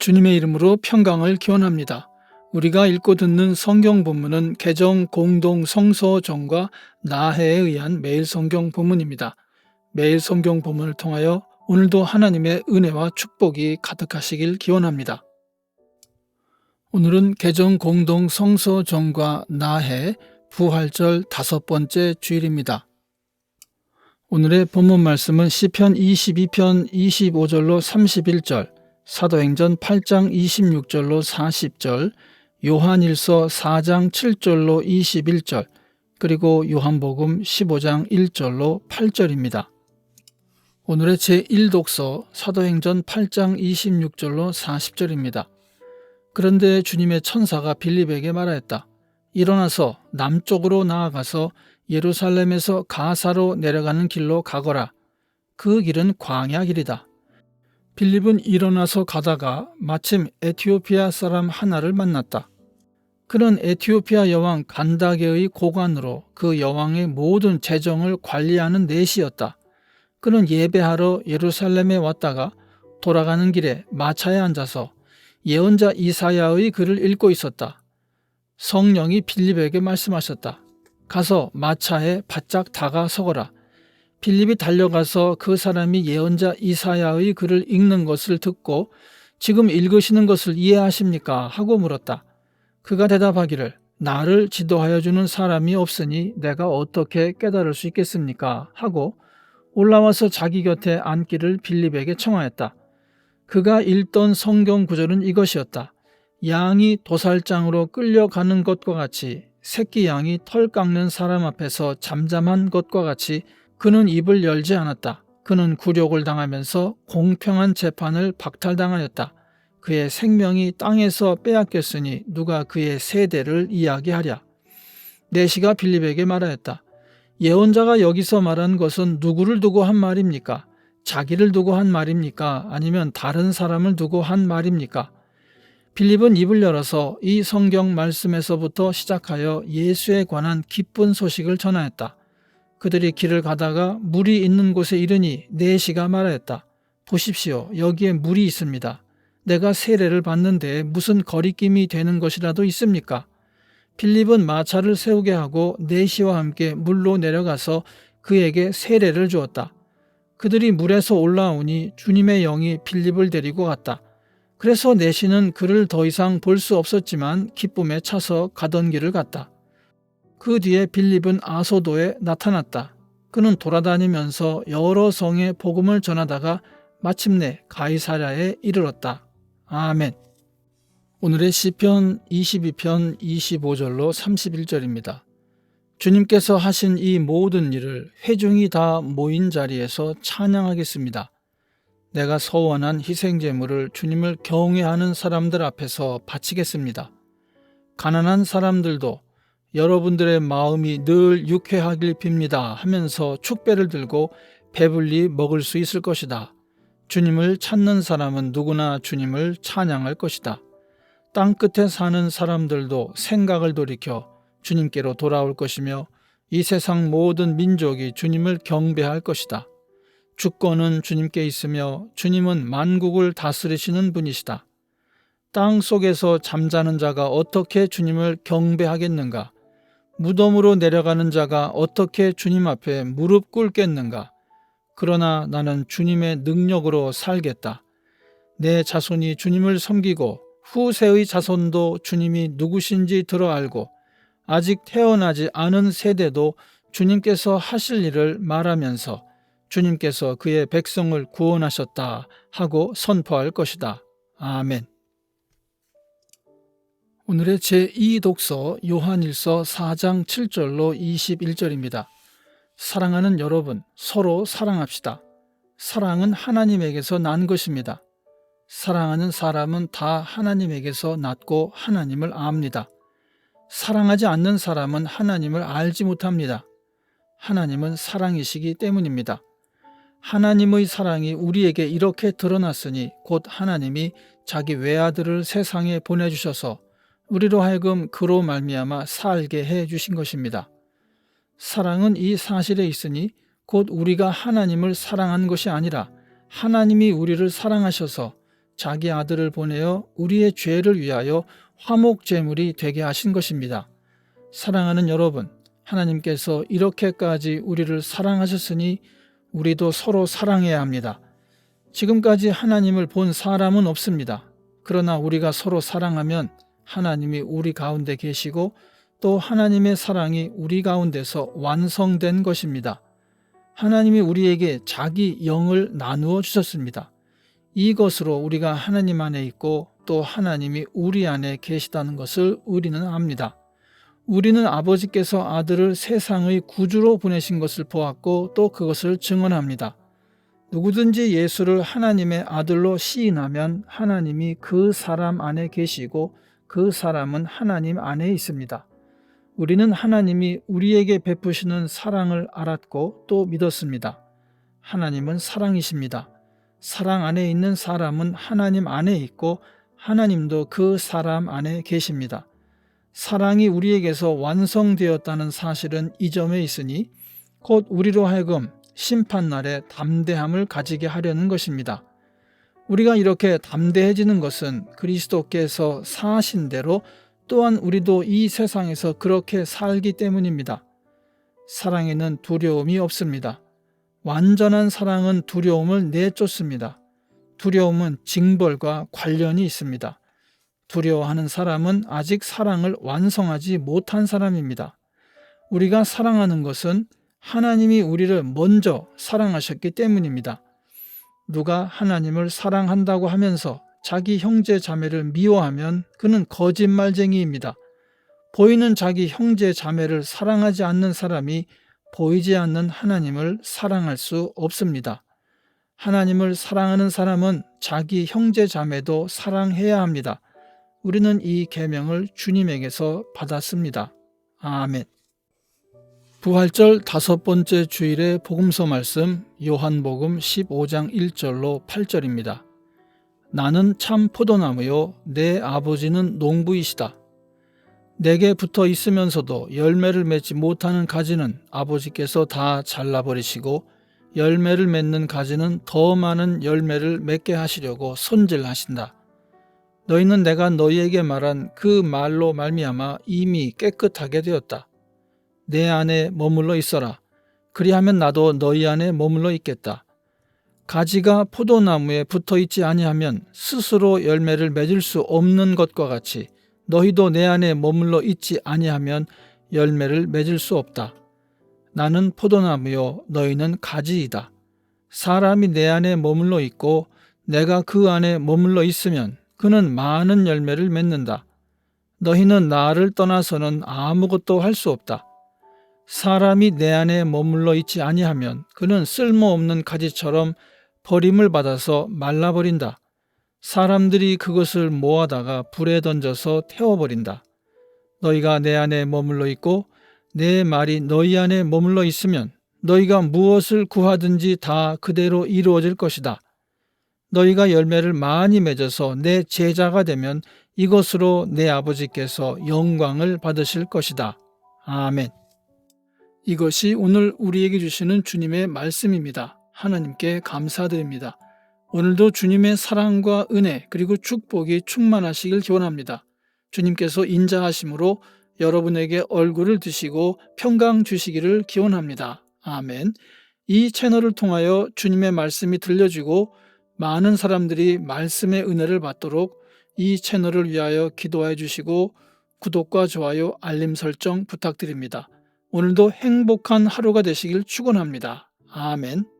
주님의 이름으로 평강을 기원합니다. 우리가 읽고 듣는 성경 본문은 개정 공동 성서정과 나해에 의한 매일 성경 본문입니다. 매일 성경 본문을 통하여 오늘도 하나님의 은혜와 축복이 가득하시길 기원합니다. 오늘은 개정 공동 성서정과 나해 부활절 다섯 번째 주일입니다. 오늘의 본문 말씀은 시편 22편 25절로 31절, 사도행전 8장 26절로 40절, 요한일서 4장 7절로 21절, 그리고 요한복음 15장 1절로 8절입니다. 오늘의 제1독서 사도행전 8장 26절로 40절입니다. 그런데 주님의 천사가 빌립에게 말하였다. 일어나서 남쪽으로 나아가서 예루살렘에서 가사로 내려가는 길로 가거라. 그 길은 광야 길이다. 빌립은 일어나서 가다가 마침 에티오피아 사람 하나를 만났다. 그는 에티오피아 여왕 간다게의 고관으로 그 여왕의 모든 재정을 관리하는 내시였다. 그는 예배하러 예루살렘에 왔다가 돌아가는 길에 마차에 앉아서 예언자 이사야의 글을 읽고 있었다. 성령이 빌립에게 말씀하셨다. 가서 마차에 바짝 다가서거라. 빌립이 달려가서 그 사람이 예언자 이사야의 글을 읽는 것을 듣고 지금 읽으시는 것을 이해하십니까? 하고 물었다. 그가 대답하기를 나를 지도하여 주는 사람이 없으니 내가 어떻게 깨달을 수 있겠습니까? 하고 올라와서 자기 곁에 앉기를 빌립에게 청하였다. 그가 읽던 성경 구절은 이것이었다. 양이 도살장으로 끌려가는 것과 같이 새끼 양이 털 깎는 사람 앞에서 잠잠한 것과 같이 그는 입을 열지 않았다. 그는 굴욕을 당하면서 공평한 재판을 박탈당하였다. 그의 생명이 땅에서 빼앗겼으니 누가 그의 세대를 이야기하랴. 내시가 빌립에게 말하였다. 예언자가 여기서 말한 것은 누구를 두고 한 말입니까? 자기를 두고 한 말입니까? 아니면 다른 사람을 두고 한 말입니까? 빌립은 입을 열어서 이 성경 말씀에서부터 시작하여 예수에 관한 기쁜 소식을 전하였다. 그들이 길을 가다가 물이 있는 곳에 이르니 네시가 말하였다. 보십시오. 여기에 물이 있습니다. 내가 세례를 받는데 무슨 거리낌이 되는 것이라도 있습니까? 필립은 마차를 세우게 하고 네시와 함께 물로 내려가서 그에게 세례를 주었다. 그들이 물에서 올라오니 주님의 영이 필립을 데리고 갔다. 그래서 네시는 그를 더 이상 볼 수 없었지만 기쁨에 차서 가던 길을 갔다. 그 뒤에 빌립은 아소도에 나타났다. 그는 돌아다니면서 여러 성에 복음을 전하다가 마침내 가이사랴에 이르렀다. 아멘. 오늘의 시편 22편 25절로 31절입니다. 주님께서 하신 이 모든 일을 회중이 다 모인 자리에서 찬양하겠습니다. 내가 서원한 희생제물을 주님을 경외하는 사람들 앞에서 바치겠습니다. 가난한 사람들도 여러분들의 마음이 늘 유쾌하길 빕니다 하면서 축배를 들고 배불리 먹을 수 있을 것이다. 주님을 찾는 사람은 누구나 주님을 찬양할 것이다. 땅 끝에 사는 사람들도 생각을 돌이켜 주님께로 돌아올 것이며 이 세상 모든 민족이 주님을 경배할 것이다. 주권은 주님께 있으며 주님은 만국을 다스리시는 분이시다. 땅 속에서 잠자는 자가 어떻게 주님을 경배하겠는가? 무덤으로 내려가는 자가 어떻게 주님 앞에 무릎 꿇겠는가? 그러나 나는 주님의 능력으로 살겠다. 내 자손이 주님을 섬기고 후세의 자손도 주님이 누구신지 들어 알고 아직 태어나지 않은 세대도 주님께서 하실 일을 말하면서 주님께서 그의 백성을 구원하셨다 하고 선포할 것이다. 아멘. 오늘의 제2독서 요한일서 4장 7절로 21절입니다. 사랑하는 여러분, 서로 사랑합시다. 사랑은 하나님에게서 난 것입니다. 사랑하는 사람은 다 하나님에게서 났고 하나님을 압니다. 사랑하지 않는 사람은 하나님을 알지 못합니다. 하나님은 사랑이시기 때문입니다. 하나님의 사랑이 우리에게 이렇게 드러났으니 곧 하나님이 자기 외아들을 세상에 보내주셔서 우리로 하여금 그로 말미암아 살게 해 주신 것입니다. 사랑은 이 사실에 있으니 곧 우리가 하나님을 사랑한 것이 아니라 하나님이 우리를 사랑하셔서 자기 아들을 보내어 우리의 죄를 위하여 화목 제물이 되게 하신 것입니다. 사랑하는 여러분, 하나님께서 이렇게까지 우리를 사랑하셨으니 우리도 서로 사랑해야 합니다. 지금까지 하나님을 본 사람은 없습니다. 그러나 우리가 서로 사랑하면 하나님이 우리 가운데 계시고 또 하나님의 사랑이 우리 가운데서 완성된 것입니다. 하나님이 우리에게 자기 영을 나누어 주셨습니다. 이것으로 우리가 하나님 안에 있고 또 하나님이 우리 안에 계시다는 것을 우리는 압니다. 우리는 아버지께서 아들을 세상의 구주로 보내신 것을 보았고 또 그것을 증언합니다. 누구든지 예수를 하나님의 아들로 시인하면 하나님이 그 사람 안에 계시고 그 사람은 하나님 안에 있습니다. 우리는 하나님이 우리에게 베푸시는 사랑을 알았고 또 믿었습니다. 하나님은 사랑이십니다. 사랑 안에 있는 사람은 하나님 안에 있고 하나님도 그 사람 안에 계십니다. 사랑이 우리에게서 완성되었다는 사실은 이 점에 있으니 곧 우리로 하여금 심판날에 담대함을 가지게 하려는 것입니다. 우리가 이렇게 담대해지는 것은 그리스도께서 사신 대로 또한 우리도 이 세상에서 그렇게 살기 때문입니다. 사랑에는 두려움이 없습니다. 완전한 사랑은 두려움을 내쫓습니다. 두려움은 징벌과 관련이 있습니다. 두려워하는 사람은 아직 사랑을 완성하지 못한 사람입니다. 우리가 사랑하는 것은 하나님이 우리를 먼저 사랑하셨기 때문입니다. 누가 하나님을 사랑한다고 하면서 자기 형제 자매를 미워하면 그는 거짓말쟁이입니다. 보이는 자기 형제 자매를 사랑하지 않는 사람이 보이지 않는 하나님을 사랑할 수 없습니다. 하나님을 사랑하는 사람은 자기 형제 자매도 사랑해야 합니다. 우리는 이 계명을 주님에게서 받았습니다. 아멘. 부활절 다섯 번째 주일의 복음서 말씀 요한복음 15장 1절로 8절입니다. 나는 참 포도나무요 내 아버지는 농부이시다. 내게 붙어 있으면서도 열매를 맺지 못하는 가지는 아버지께서 다 잘라버리시고 열매를 맺는 가지는 더 많은 열매를 맺게 하시려고 손질하신다. 너희는 내가 너희에게 말한 그 말로 말미암아 이미 깨끗하게 되었다. 내 안에 머물러 있어라. 그리하면 나도 너희 안에 머물러 있겠다. 가지가 포도나무에 붙어 있지 아니하면 스스로 열매를 맺을 수 없는 것과 같이 너희도 내 안에 머물러 있지 아니하면 열매를 맺을 수 없다. 나는 포도나무요 너희는 가지이다. 사람이 내 안에 머물러 있고 내가 그 안에 머물러 있으면 그는 많은 열매를 맺는다. 너희는 나를 떠나서는 아무것도 할 수 없다. 사람이 내 안에 머물러 있지 아니하면 그는 쓸모없는 가지처럼 버림을 받아서 말라버린다. 사람들이 그것을 모아다가 불에 던져서 태워버린다. 너희가 내 안에 머물러 있고 내 말이 너희 안에 머물러 있으면 너희가 무엇을 구하든지 다 그대로 이루어질 것이다. 너희가 열매를 많이 맺어서 내 제자가 되면 이것으로 내 아버지께서 영광을 받으실 것이다. 아멘. 이것이 오늘 우리에게 주시는 주님의 말씀입니다. 하나님께 감사드립니다. 오늘도 주님의 사랑과 은혜 그리고 축복이 충만하시길 기원합니다. 주님께서 인자하심으로 여러분에게 얼굴을 드시고 평강 주시기를 기원합니다. 아멘. 이 채널을 통하여 주님의 말씀이 들려지고 많은 사람들이 말씀의 은혜를 받도록 이 채널을 위하여 기도해 주시고 구독과 좋아요, 알림 설정 부탁드립니다. 오늘도 행복한 하루가 되시길 축원합니다. 아멘.